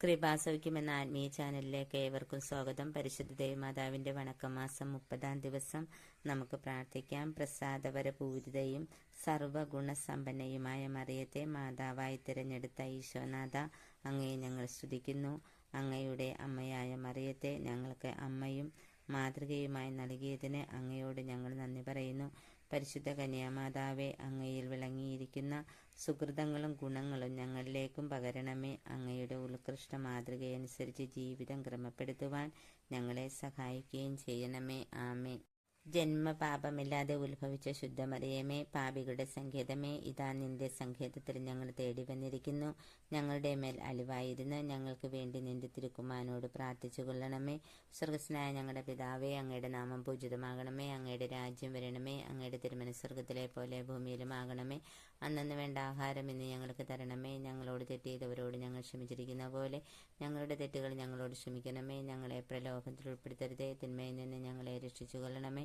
കൃപാസൗഖ്യം എന്ന ആത്മീയ ചാനലിലേക്ക് ഏവർക്കും സ്വാഗതം. പരിശുദ്ധ ദേവമാതാവിന്റെ വണക്കമാസം മുപ്പതാം ദിവസം നമുക്ക് പ്രാർത്ഥിക്കാം. പ്രസാദവര പൂരിതയും സർവഗുണസമ്പന്നയുമായ മറിയത്തെ മാതാവായി തിരഞ്ഞെടുത്ത ഈശോനാഥ അങ്ങയെ ഞങ്ങൾ സ്തുതിക്കുന്നു. അങ്ങയുടെ അമ്മയായ മറിയത്തെ ഞങ്ങൾക്ക് അമ്മയും മാതൃകയുമായി നൽകിയതിന് അങ്ങയോട് ഞങ്ങൾ നന്ദി പറയുന്നു. പരിശുദ്ധ കന്യാമാതാവെ അങ്ങയിൽ വിളങ്ങിയിരിക്കുന്ന സുഹൃതങ്ങളും ഗുണങ്ങളും ഞങ്ങളിലേക്കും പകരണമേ. അങ്ങയുടെ ഉത്കൃഷ്ട മാതൃകയനുസരിച്ച് ജീവിതം ക്രമപ്പെടുത്തുവാൻ ഞങ്ങളെ സഹായിക്കുകയും ചെയ്യണമേ. ആമേ ജന്മപാപമില്ലാതെ ഉത്ഭവിച്ച ശുദ്ധമറിയമേ പാപികളുടെ സങ്കേതമേ ഇതാ നിന്റെ സങ്കേതത്തിൽ ഞങ്ങൾ തേടി വന്നിരിക്കുന്നു. ഞങ്ങളുടെ മേൽ അലിവായിരുന്നു ഞങ്ങൾക്ക് വേണ്ടി നിന്റെ തിരുക്കുമാനോട് പ്രാർത്ഥിച്ചു കൊള്ളണമേ സ്വർഗസ്നായ ഞങ്ങളുടെ പിതാവേ അങ്ങയുടെ നാമം പൂജിതമാകണമേ. അങ്ങയുടെ രാജ്യം വരണമേ. അങ്ങയുടെ തിരുമന സ്വർഗത്തിലെ പോലെ ഭൂമിയിലും ആകണമേ അന്നു വേണ്ട ആഹാരം ഇന്ന് ഞങ്ങൾക്ക് തരണമേ. ഞങ്ങളോട് തെറ്റിയതവരോട് ഞങ്ങൾ ക്ഷമിച്ചിരിക്കുന്ന പോലെ ഞങ്ങളുടെ തെറ്റുകൾ ഞങ്ങളോട് ക്ഷമിക്കണമേ. ഞങ്ങളെ പ്രലോഭത്തിൽ ഉൾപ്പെടുത്തരുതേ. തിന്മയിൽ നിന്ന് ഞങ്ങളെ രക്ഷിച്ചു കൊള്ളണമേ